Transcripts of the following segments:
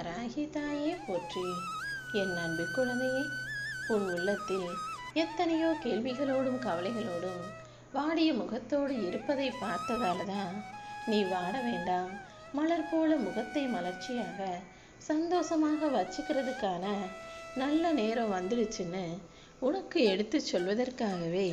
வராகி தாயே போற்றி. என் அன்பு குழந்தையே உன் உள்ளத்தில் எத்தனையோ கேள்விகளோடும் கவலைகளோடும் வாடிய முகத்தோடு இருப்பதை பார்த்ததால தான் நீ வாட வேண்டாம். மலர் போல முகத்தை மலர்ச்சியாக சந்தோஷமாக வச்சுக்கிறதுக்கான நல்ல நேரம் வந்துடுச்சுன்னு உனக்கு எடுத்து சொல்வதற்காகவே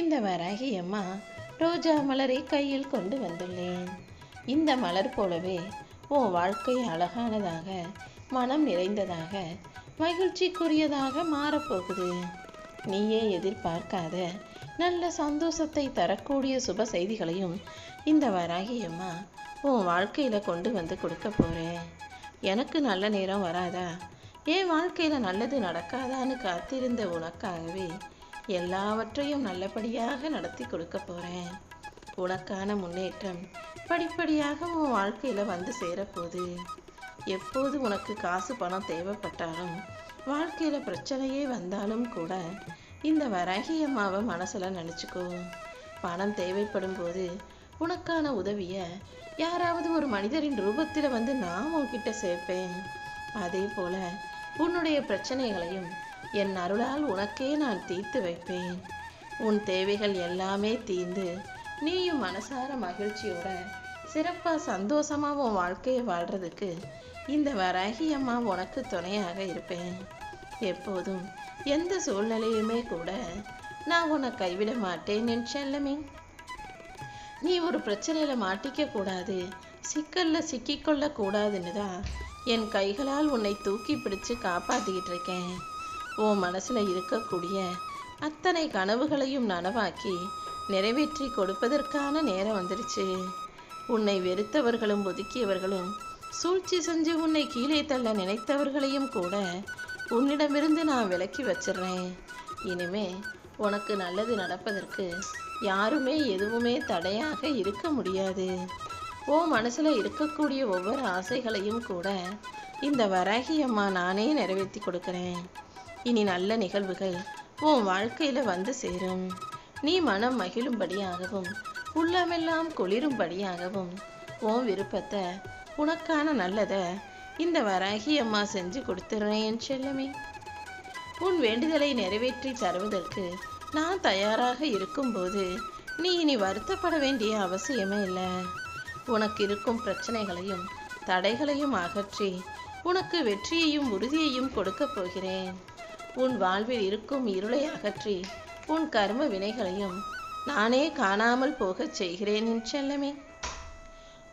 இந்த வராகி அம்மா ரோஜா மலரை கையில் கொண்டு வந்துள்ளேன். இந்த மலர் போலவே உன் வாழ்க்கை அழகானதாக மனம் நிறைந்ததாக மகிழ்ச்சிக்குரியதாக மாறப்போகுது. நீயே எதிர்பார்க்காத நல்ல சந்தோஷத்தை தரக்கூடிய சுப செய்திகளையும் இந்த வராகி அம்மா உன் வாழ்க்கையில் கொண்டு வந்து கொடுக்க போகிறேன் எனக்கு நல்ல நேரம் வராதா? என் வாழ்க்கையில் நல்லது நடக்காதான்னு காத்திருந்த உனக்காகவே எல்லாவற்றையும் நல்லபடியாக நடத்தி கொடுக்க போகிறேன் உனக்கான முன்னேற்றம் படிப்படியாக உன் வாழ்க்கையில் வந்து சேரப்போகுது. எப்போது உனக்கு காசு பணம் தேவைப்பட்டாலும் வாழ்க்கையில் பிரச்சனையே வந்தாலும் கூட இந்த வராகி அம்மாவை மனசில் நினச்சிக்கோ. பணம் தேவைப்படும் போது உனக்கான உதவியை யாராவது ஒரு மனிதரின் ரூபத்தில் வந்து நான் உன்கிட்ட சேர்ப்பேன். அதே போல உன்னுடைய பிரச்சனைகளையும் என் அருளால் உனக்கே நான் தீர்த்து வைப்பேன். உன் தேவைகள் எல்லாமே தீர்ந்து நீயும் மனசார மகிழ்ச்சியோட சிறப்பா சந்தோஷமா உன் வாழ்க்கையை வாழ்றதுக்கு இந்த வராகி அம்மா உனக்கு துணையாக இருப்பேன். எப்போதும் எந்த சூழ்நிலையுமே கூட நான் உன்னை கைவிட மாட்டேன் என் செல்லமே. நீ ஒரு பிரச்சனையில மாட்டிக்க கூடாது சிக்கல்ல சிக்கிக்கொள்ள கூடாதுன்னு தான் என் கைகளால் உன்னை தூக்கி பிடிச்சு காப்பாத்திக்கிட்டு இருக்கேன். உன் மனசுல இருக்கக்கூடிய அத்தனை கனவுகளையும் நனவாக்கி நிறைவேற்றி கொடுப்பதற்கான நேரம் வந்துருச்சு. உன்னை வெறுத்தவர்களும் ஒதுக்கியவர்களும் சூழ்ச்சி செஞ்சு உன்னை கீழே தள்ள நினைத்தவர்களையும் கூட உன்னிடமிருந்து நான் விலக்கி வச்சிடுறேன் இனிமே உனக்கு நல்லது நடப்பதற்கு யாருமே எதுவுமே தடையாக இருக்க முடியாது. ஓ மனசில் இருக்கக்கூடிய ஒவ்வொரு ஆசைகளையும் கூட இந்த வராகி அம்மா நானே நிறைவேற்றி கொடுக்குறேன். இனி நல்ல நிகழ்வுகள் உன் வாழ்க்கையில் வந்து சேரும். நீ மனம் மகிழும்படியாகவும் உள்ளமெல்லாம் குளிரும்படியாகவும் உன் விருப்பத்தை உனக்கான நல்லதை இந்த வராகி அம்மா செஞ்சு கொடுத்துறேன் செல்லமே. உன் வேண்டுதலை நிறைவேற்றி தருவதற்கு நான் தயாராக இருக்கும்போது நீ இனி வருத்தப்பட வேண்டிய அவசியமே இல்லை. உனக்கு இருக்கும் பிரச்சனைகளையும் தடைகளையும் அகற்றி உனக்கு வெற்றியையும் உறுதியையும் கொடுக்கப் போகிறேன். உன் வாழ்வில் இருக்கும் இருளை அகற்றி உன் கர்ம வினைகளையும் நானே காணாமல் போகச் செய்கிறேன் என் செல்லமே.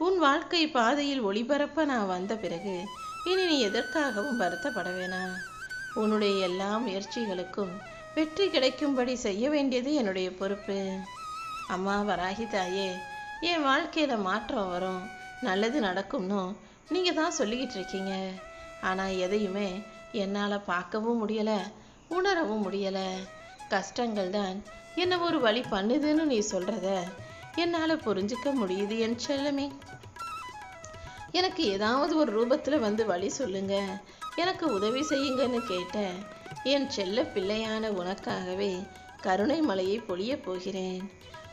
உன் வாழ்க்கை பாதையில் ஒளிபரப்ப நான் வந்த பிறகு இனி நீ எதற்காகவும் வருத்தப்பட வேணாம் உன்னுடைய எல்லா முயற்சிகளுக்கும் வெற்றி கிடைக்கும்படி செய்ய வேண்டியது என்னுடைய பொறுப்பு. அம்மா வராகி தாயே என் வாழ்க்கையில் மாற்றம் வரும். நல்லது நடக்கும்னு நீங்கள் தான் சொல்லிக்கிட்டு இருக்கீங்க. ஆனால் எதையுமே என்னால் பார்க்கவும் முடியலை உணரவும் முடியலை. கஷ்டங்கள் தான் என்ன ஒரு வழி பண்ணுதுன்னு நீ சொல்றத என்னால் புரிஞ்சுக்க முடியுது என் செல்லமே. எனக்கு ஏதாவது ஒரு ரூபத்தில் வந்து வழி சொல்லுங்க. எனக்கு உதவி செய்யுங்கன்னு கேட்ட என் செல்ல பிள்ளையான உனக்காகவே கருணை மலையை பொழியப் போகிறேன்.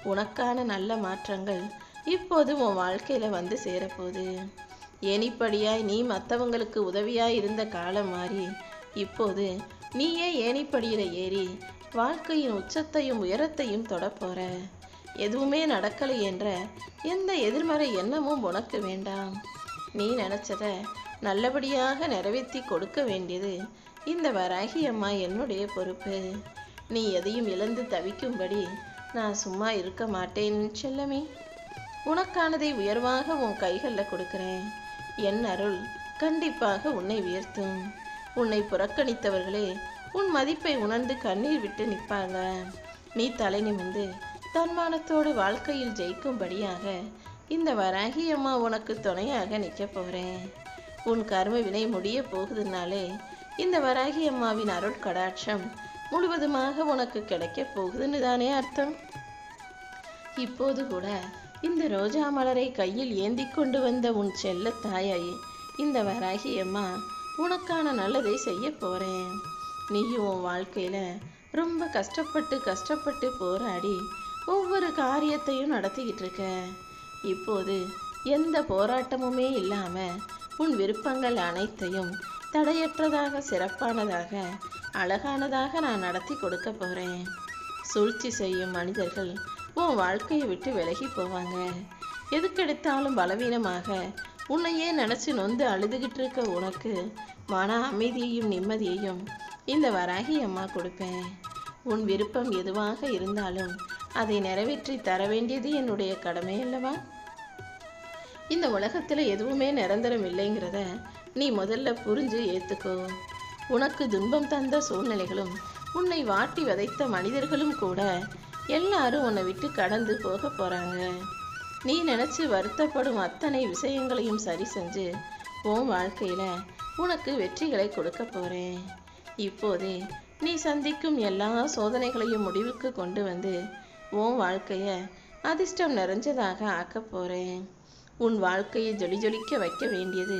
உனக்கான நல்ல மாற்றங்கள் இப்போது உன் வாழ்க்கையில வந்து சேரப்போகுது. ஏனிப்படியாய் நீ மற்றவங்களுக்கு உதவியாய் இருந்த காலம் மாறி இப்போது நீயே ஏனிப்படியில் ஏறி வாழ்க்கையின் உச்சத்தையும் உயரத்தையும் தொடப்போற எதுவுமே நடக்கலை என்ற எந்த எதிர்மறை எண்ணமும் உனக்கு வேண்டாம். நீ நினைச்சத நல்லபடியாக நிறைவேற்றி கொடுக்க வேண்டியது இந்த வராகி அம்மா என்னுடைய பொறுப்பு. நீ எதையும் இழந்து தவிக்கும்படி நான் சும்மா இருக்க மாட்டேன் செல்லமே. உனக்கானதை உயர்வாக உன் கைகளில் கொடுக்கிறேன். என் அருள் கண்டிப்பாக உன்னை உயர்த்தும். உன்னை புறக்கணித்தவர்களே உன் மதிப்பை உணர்ந்து கண்ணீர் விட்டு நிற்பாங்க. நீ தலை நிமிந்து தன்மானத்தோடு வாழ்க்கையில் ஜெயிக்கும்படியாக இந்த வராகி அம்மா உனக்கு துணையாக நிற்க போறேன். உன் கர்ம வினை முடிய போகுதுனாலே இந்த வராகி அம்மாவின் அருள் கடாட்சம் முழுவதுமாக உனக்கு கிடைக்க போகுதுன்னு தானே அர்த்தம்? இப்போது கூட இந்த ரோஜா மலரை கையில் ஏந்தி கொண்டு வந்த உன் செல்ல தாயை இந்த வராகி அம்மா உனக்கான நல்லதை செய்ய போகிறேன் நீயும் உன் வாழ்க்கையில் ரொம்ப கஷ்டப்பட்டு கஷ்டப்பட்டு போராடி ஒவ்வொரு காரியத்தையும் நடத்திக்கிட்டு இருக்க. இப்போது எந்த போராட்டமுமே இல்லாமல் உன் விருப்பங்கள் அனைத்தையும் தடையற்றதாக சிறப்பானதாக அழகானதாக நான் நடத்தி கொடுக்க போகிறேன் சூழ்ச்சி செய்யும் மனிதர்கள் உன் வாழ்க்கையை விட்டு விலகி போவாங்க. எதுக்கெடுத்தாலும் பலவீனமாக உன்னையே நினச்சி நொந்து அழுதுகிட்டு இருக்க உனக்கு மன அமைதியையும் நிம்மதியையும் இந்த வராகி அம்மா கொடுப்பேன். உன் விருப்பம் எதுவாக இருந்தாலும் அதை நிறைவேற்றி தர வேண்டியது என்னுடைய கடமை அல்லவா? இந்த உலகத்தில் எதுவுமே நிரந்தரம் இல்லைங்கிறத நீ முதல்ல புரிஞ்சு ஏற்றுக்கோ உனக்கு துன்பம் தந்த சூழ்நிலைகளும் உன்னை வாட்டி விதைத்த மனிதர்களும் கூட எல்லாரும் உன்னை விட்டு கடந்து போக போகிறாங்க நீ நினச்சி வருத்தப்படும் அத்தனை விஷயங்களையும் சரி செஞ்சு உன் வாழ்க்கையில் உனக்கு வெற்றிகளை கொடுக்க போகிறேன் இப்போதே நீ சந்திக்கும் எல்லா சோதனைகளையும் முடிவுக்கு கொண்டு வந்து உன் வாழ்க்கைய அதிர்ஷ்டம் நிறைஞ்சதாக ஆக்கப் போறேன். உன் வாழ்க்கையை ஜொலி ஜொலிக்க வைக்க வேண்டியது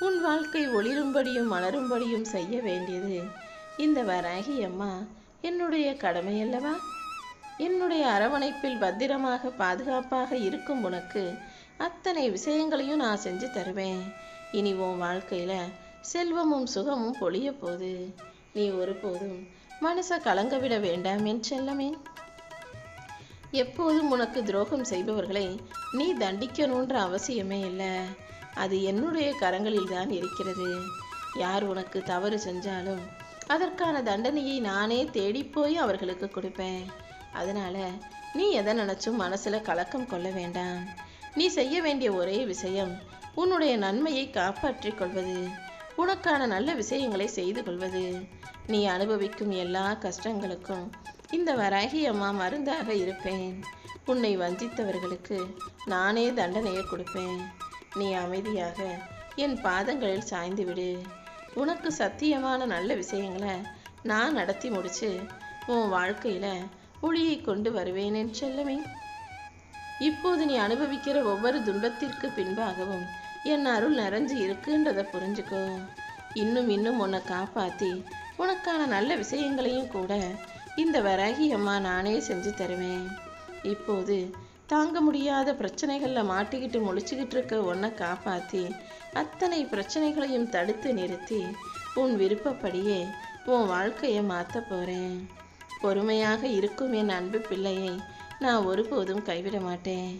உன் வாழ்க்கை ஒளிரும்படியும் மலரும்படியும் செய்ய வேண்டியது. இந்த வராகி அம்மா என்னுடைய கடமை அல்லவா என்னுடைய அரவணைப்பில் பத்திரமாக பாதுகாப்பாக இருக்கும் உனக்கு அத்தனை விஷயங்களையும் நான் செஞ்சு தருவேன். இனி உன் வாழ்க்கையில செல்வமும் சுகமும் பொழிய போகுது. நீ ஒருபோதும் மனசை கலங்கவிட வேண்டாம் என் செல்லமே. எப்போதும் உனக்கு துரோகம் செய்பவர்களை நீ தண்டிக்கணுன்ற அவசியமே இல்லை. அது என்னுடைய கரங்களில் தான் இருக்கிறது. யார் உனக்கு தவறு செஞ்சாலும் அதற்கான தண்டனையை நானே தேடிப்போய் அவர்களுக்கு கொடுப்பேன். அதனால நீ எதை நினைச்சும் மனசுல கலக்கம் கொள்ள வேண்டாம். நீ செய்ய வேண்டிய ஒரே விஷயம் உன்னுடைய நன்மையை காப்பாற்றிக் கொள்வது. உனக்கான நல்ல விஷயங்களை செய்து கொள்வது. நீ அனுபவிக்கும் எல்லா கஷ்டங்களுக்கும் இந்த வராகி அம்மா மருந்தாக இருப்பேன். உன்னை வஞ்சித்தவர்களுக்கு நானே தண்டனையை கொடுப்பேன். நீ அமைதியாக என் பாதங்களில் சாய்ந்து விடு. உனக்கு சத்தியமான நல்ல விஷயங்களை நான் நடத்தி முடிச்சு உன் வாழ்க்கையில் ஒளியை கொண்டு வருவேன் என் செல்லமே. இப்போது நீ அனுபவிக்கிற ஒவ்வொரு துன்பத்திற்கு பின்பாகவும் என் அருள் நிறைஞ்சு இருக்குன்றதை புரிஞ்சுக்கோ. இன்னும் இன்னும் உன்னை காப்பாற்றி உனக்கான நல்ல விஷயங்களையும் கூட இந்த வராகி அம்மா நானே செஞ்சு தருவேன். இப்போது தாங்க முடியாத பிரச்சனைகளில் மாட்டிக்கிட்டு முழிச்சுக்கிட்டு இருக்க உன்னை காப்பாற்றி அத்தனை பிரச்சனைகளையும் தடுத்து நிறுத்தி உன் விருப்பப்படியே உன் வாழ்க்கையை மாற்ற போகிறேன் பொறுமையாக இருக்கும் என் அன்பு பிள்ளையை நான் ஒருபோதும் கைவிட மாட்டேன்.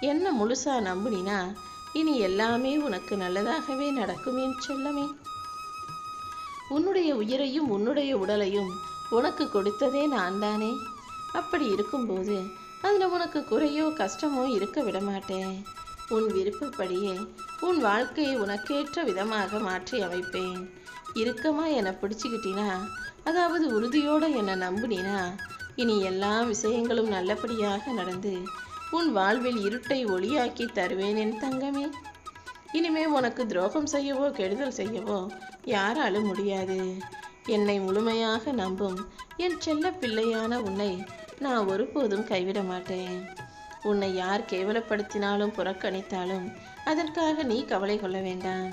என்ன முழுசாக நம்புனினா இனி எல்லாமே உனக்கு நல்லதாகவே நடக்குமேன்னு என் உன்னுடைய உயிரையும் உன்னுடைய உடலையும் உனக்கு கொடுத்ததே நான் தானே அப்படி இருக்கும்போது அதில் உனக்கு குறையோ கஷ்டமோ இருக்க விட மாட்டேன் உன் விருப்பப்படியே உன் வாழ்க்கையை உனக்கேற்ற விதமாக மாற்றி அமைப்பேன். இறுக்கமாக என்னை பிடிச்சிக்கிட்டினா அதாவது உறுதியோடு என்னை நம்புனினா இனி எல்லா விஷயங்களும் நல்லபடியாக நடந்து உன் வாழ்வில் இருட்டை ஒளியாக்கி தருவேன் என் தங்கமே. இனிமே உனக்கு துரோகம் செய்யவோ கெடுதல் செய்யவோ யாராலும் முடியாது. என்னை முழுமையாக நம்பும் என் செல்ல பிள்ளையான உன்னை நான் ஒருபோதும் கைவிட மாட்டேன். உன்னை யார் கேவலப்படுத்தினாலும் புறக்கணித்தாலும் அதற்காக நீ கவலை கொள்ள வேண்டாம்.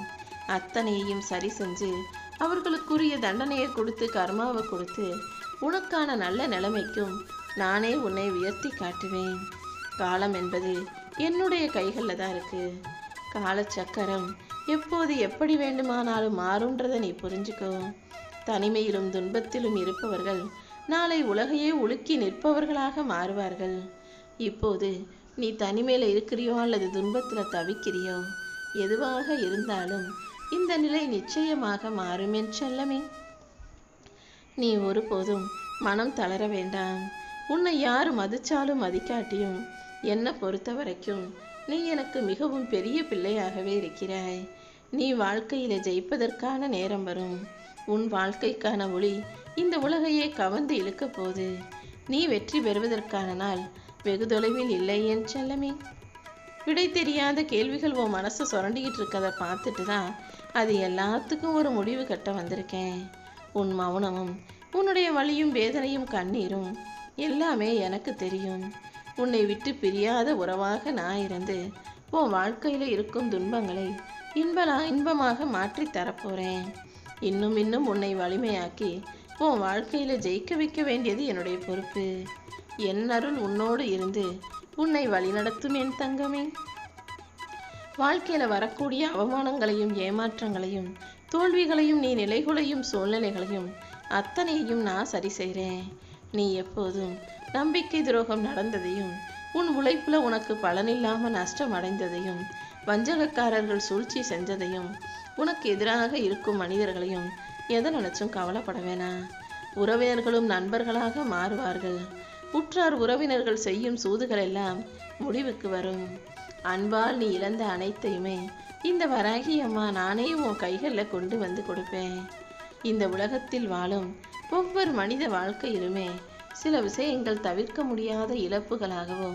அத்தனையையும் சரி செஞ்சு அவர்களுக்குரிய தண்டனையை கொடுத்து கர்மாவை கொடுத்து உனக்கான நல்ல நிலைமைக்கும் நானே உன்னை உயர்த்தி காட்டுவேன். காலம் என்பது என்னுடைய கைகளில் தான் இருக்கு. காலச்சக்கரம் எப்போது எப்படி வேண்டுமானாலும் மாறுன்றதை நீ புரிஞ்சுக்கோ தனிமையிலும் துன்பத்திலும் இருப்பவர்கள் நாளை உலகையே உலுக்கி நிற்பவர்களாக மாறுவார்கள். இப்போது நீ தனிமையில் இருக்கிறியோ அல்லது துன்பத்தில் தவிக்கிறியோ எதுவாக இருந்தாலும் இந்த நிலை நிச்சயமாக மாறும் என் செல்லமே. நீ ஒருபோதும் மனம் தளர வேண்டாம். உன்னை யார் மதிச்சாலும் மதிக்காட்டியும் என்னை பொறுத்த வரைக்கும் நீ எனக்கு மிகவும் பெரிய பிள்ளையாகவே இருக்கிறாய். நீ வாழ்க்கையில ஜெயிப்பதற்கான நேரம் வரும். உன் வாழ்க்கைக்கான ஒளி இந்த உலகையே கவர்ந்து இழுக்க போது நீ வெற்றி பெறுவதற்கான நாள் வெகு தொலைவில் இல்லை என் செல்லமே. விடை தெரியாத கேள்விகள் உன் மனசை சுரண்டிக்கிட்டு இருக்கதை பார்த்துட்டு தான் அது எல்லாத்துக்கும் ஒரு முடிவு கட்ட வந்திருக்கேன். உன் மௌனமும் உன்னுடைய வலியும் வேதனையும் கண்ணீரும் எல்லாமே எனக்கு தெரியும். உன்னை விட்டு பிரியாத உறவாக நான் இருந்து உன் வாழ்க்கையில இருக்கும் துன்பங்களை இன்பலா இன்பமாக மாற்றி தரப்போகிறேன் இன்னும் இன்னும் உன்னை வலிமையாக்கி உன் வாழ்க்கையில ஜெயிக்க வைக்க வேண்டியது என்னுடைய பொறுப்பு. என் அருள் உன்னோடு இருந்து உன்னை வழிநடத்தும் என் தங்கமே. வாழ்க்கையில வரக்கூடிய அவமானங்களையும் ஏமாற்றங்களையும் தோல்விகளையும் நீ நிலைகுலையும் சூழ்நிலைகளையும் அத்தனையும் நான் சரி செய்கிறேன் நீ எப்போதும் நம்பிக்கை துரோகம் நடந்ததையும் உன் உழைப்புல உனக்கு பலனில்லாம நஷ்டம் அடைந்ததையும் வஞ்சகக்காரர்கள் சூழ்ச்சி செஞ்சதையும் உனக்கு எதிராக இருக்கும் மனிதர்களையும் எதை நினைச்சும் கவலைப்பட வேணாம். உறவினர்களும் நண்பர்களாக மாறுவார்கள். உற்றார் உறவினர்கள் செய்யும் சூதுகள் எல்லாம் முடிவுக்கு வரும். அன்பால் நீ இழந்த அனைத்தையுமே இந்த வராகி அம்மா நானே உன் கைகளில் கொண்டு வந்து கொடுப்பேன். இந்த உலகத்தில் வாழும் ஒவ்வொரு மனித வாழ்க்கையிலுமே சில விஷயங்கள் தவிர்க்க முடியாத இழப்புகளாகவோ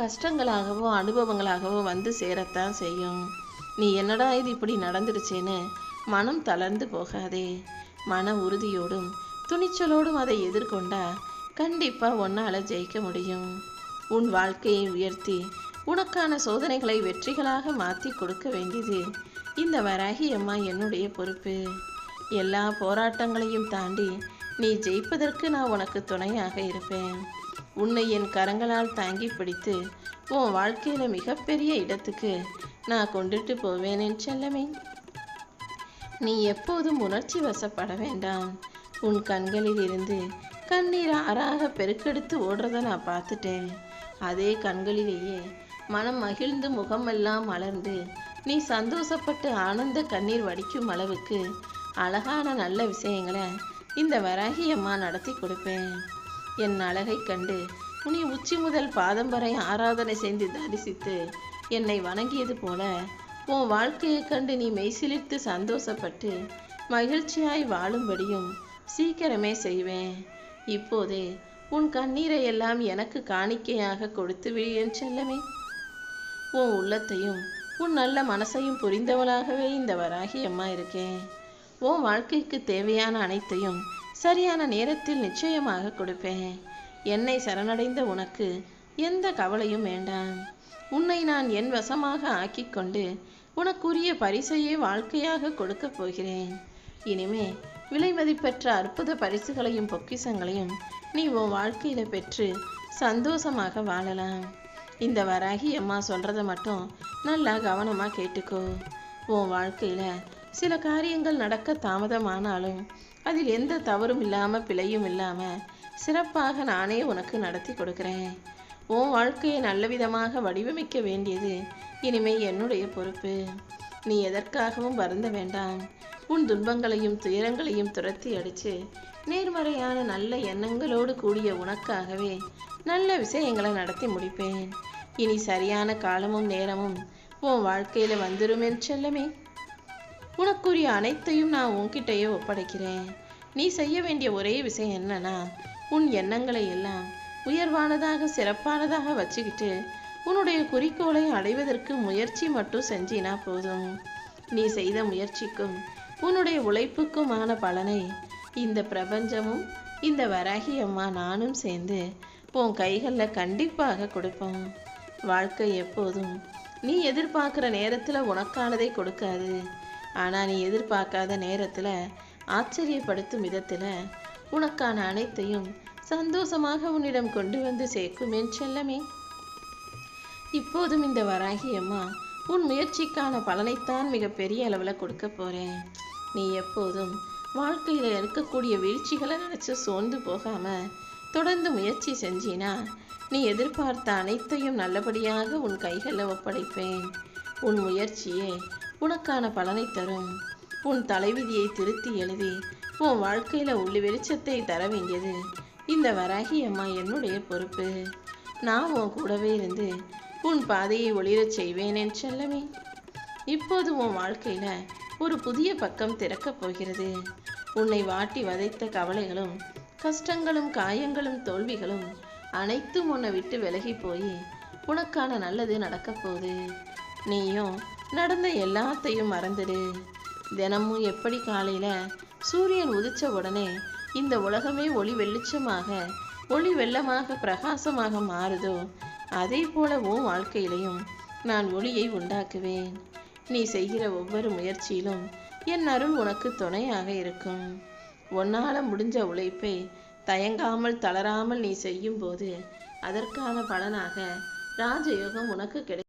கஷ்டங்களாகவோ அனுபவங்களாகவோ வந்து சேரத்தான் செய்யும். நீ என்னடா இது இப்படி நடந்துருச்சேன்னு மனம் தளர்ந்து போகாதே மன உறுதியோடும் துணிச்சலோடும் அதை எதிர்கொண்டா கண்டிப்பாக உன்னால் ஜெயிக்க முடியும். உன் வாழ்க்கையை உயர்த்தி உனக்கான சோதனைகளை வெற்றிகளாக மாற்றி கொடுக்க வேண்டியது இந்த வராகி அம்மா என்னுடைய பொறுப்பு. எல்லா போராட்டங்களையும் தாண்டி நீ ஜெயிப்பதற்கு நான் உனக்கு துணையாக இருப்பேன். உன்னை என் கரங்களால் தாங்கி பிடித்து உன் வாழ்க்கையில மிகப்பெரிய இடத்துக்கு நான் கொண்டுட்டு போவேன் என் செல்லமே. நீ எப்போதும் உணர்ச்சி வசப்பட வேண்டாம். உன் கண்களில் இருந்து கண்ணீர் ஆறாக பெருக்கெடுத்து ஓடுறத நான் பார்த்துட்டேன். அதே கண்களிலேயே மனம் மகிழ்ந்து முகமெல்லாம் மலர்ந்து நீ சந்தோஷப்பட்டு ஆனந்த கண்ணீர் வடிக்கும் அளவுக்கு அழகான நல்ல விஷயங்களை இந்த வராகி அம்மா நடத்தி கொடுப்பேன். என் அழகை கண்டு உனி உச்சி முதல் பாதம் வரை ஆராதனை செய்து தரிசித்து என்னை வணங்கியது போல உன் வாழ்க்கையை கண்டு நீ மெய்சிலிர்த்து சந்தோஷப்பட்டு மகிழ்ச்சியாய் வாழும்படியும் சீக்கிரமே செய்வேன். இப்போதே உன் கண்ணீரை எல்லாம் எனக்கு காணிக்கையாக கொடுத்து விடு என் செல்லமே. உன் உள்ளத்தையும் உன் நல்ல மனசையும் புரிந்தவளாகவே இந்த வராகி அம்மா இருக்கேன். உன் வாழ்க்கைக்கு தேவையான அனைத்தையும் சரியான நேரத்தில் நிச்சயமாக கொடுப்பேன். என்னை சரணடைந்த உனக்கு எந்த கவலையும் வேண்டாம். உன்னை நான் என் வசமாக ஆக்கிக் கொண்டு உனக்குரிய பரிசையே வாழ்க்கையாக கொடுக்கப் போகிறேன். இனிமே விலை மதிப்பெற்ற அற்புத பரிசுகளையும் பொக்கிஷங்களையும் நீ உன் வாழ்க்கையில பெற்று சந்தோஷமாக வாழலாம். இந்த வராகி அம்மா சொல்கிறத மட்டும் நல்லா கவனமா கேட்டுக்கோ. உன் வாழ்க்கையில சில காரியங்கள் நடக்க தாமதமானாலும் அதில் எந்த தவறும் இல்லாம பிழையும் இல்லாம சிறப்பாக நானே உனக்கு நடத்தி கொடுக்கிறேன். உன் வாழ்க்கையை நல்ல விதமாக வடிவமைக்க வேண்டியது இனிமே என்னுடைய பொறுப்பு. நீ எதற்காகவும் வருந்த வேண்டாம். உன் துன்பங்களையும் துயரங்களையும் துரத்தி அடிச்சு நேர்மறையான நல்ல எண்ணங்களோடு கூடிய உனக்காகவே நல்ல விஷயங்களை நடத்தி முடிப்பேன். இனி சரியான காலமும் நேரமும் உன் வாழ்க்கையில வந்துருமேன் செல்லமே. உனக்குரிய அனைத்தையும் நான் உன்கிட்டயே ஒப்படைக்கிறேன். நீ செய்ய வேண்டிய ஒரே விஷயம் என்னன்னா உன் எண்ணங்களை எல்லாம் உயர்வானதாக சிறப்பானதாக வச்சுக்கிட்டு உன்னுடைய குறிக்கோளை அடைவதற்கு முயற்சி மட்டும் செஞ்சினா போதும். நீ செய்த முயற்சிக்கும் உன்னுடைய உழைப்புக்குமான பலனை இந்த பிரபஞ்சமும் இந்த வராகி அம்மா நானும் சேர்ந்து உன் கைகளில் கண்டிப்பாக கொடுப்போம். வாழ்க்கை எப்போதும் நீ எதிர்பார்க்குற நேரத்தில் உனக்கானதை கொடுக்காது. ஆனால் நீ எதிர்பார்க்காத நேரத்தில் ஆச்சரியப்படுத்தும் விதத்தில் உனக்கான அனைத்தையும் சந்தோஷமாக உன்னிடம் கொண்டு வந்து சேர்க்குமேன் செல்லமே. இப்போதும் இந்த வராகி அம்மா உன் முயற்சிக்கான பலனைத்தான் மிகப்பெரிய அளவில் கொடுக்க போறேன். நீ எப்போதும் வாழ்க்கையில இருக்கக்கூடிய வீழ்ச்சிகளை நினைச்சு சோர்ந்து போகாம தொடர்ந்து முயற்சி செஞ்சினா நீ எதிர்பார்த்த அனைத்தையும் நல்லபடியாக உன் கைகளில் ஒப்படைப்பேன். உன் முயற்சியே உனக்கான பலனை தரும். உன் தலைவிதியை திருத்தி எழுதி உன் வாழ்க்கையில உள்ளி வெளிச்சத்தை தர வேண்டியது இந்த வராகி அம்மா என்னுடைய பொறுப்பு. நான் உன் கூடவே இருந்து உன் பாதையை ஒளிரச் செய்வேன் என் செல்லமே. இப்போது உன் வாழ்க்கையில ஒரு புதிய பக்கம் திறக்கப் போகிறது. உன்னை வாட்டி வதைத்த கவலைகளும் கஷ்டங்களும் காயங்களும் தோல்விகளும் அனைத்தும் உன்னை விட்டு விலகி போய் உனக்கான நல்லது நடக்கப் போகுது. நீயும் நடந்த எல்லாத்தையும் மறந்துடு. தினமும் எப்படி காலையில சூரியன் உதிச்ச உடனே இந்த உலகமே ஒளி வெளிச்சமாக ஒளி வெள்ளமாக பிரகாசமாக மாறுதோ? அதே போல உன் வாழ்க்கையிலையும் நான் ஒளியை உண்டாக்குவேன். நீ செய்கிற ஒவ்வொரு முயற்சியிலும் என் அருள் உனக்கு துணையாக இருக்கும். உன்னால முடிஞ்ச உழைப்பை தயங்காமல் தளராமல் நீ செய்யும் போது அதற்கான பலனாக ராஜயோகம் உனக்கு கிடைக்கும்.